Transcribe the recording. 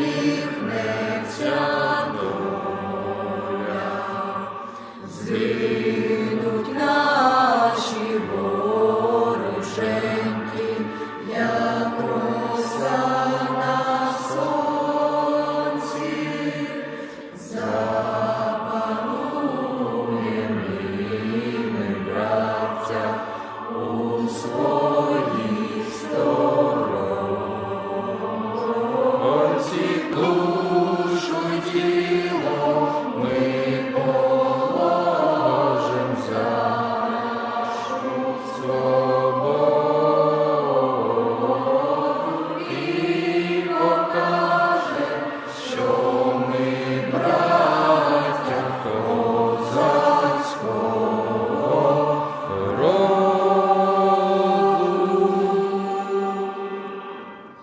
усміхнеться доля.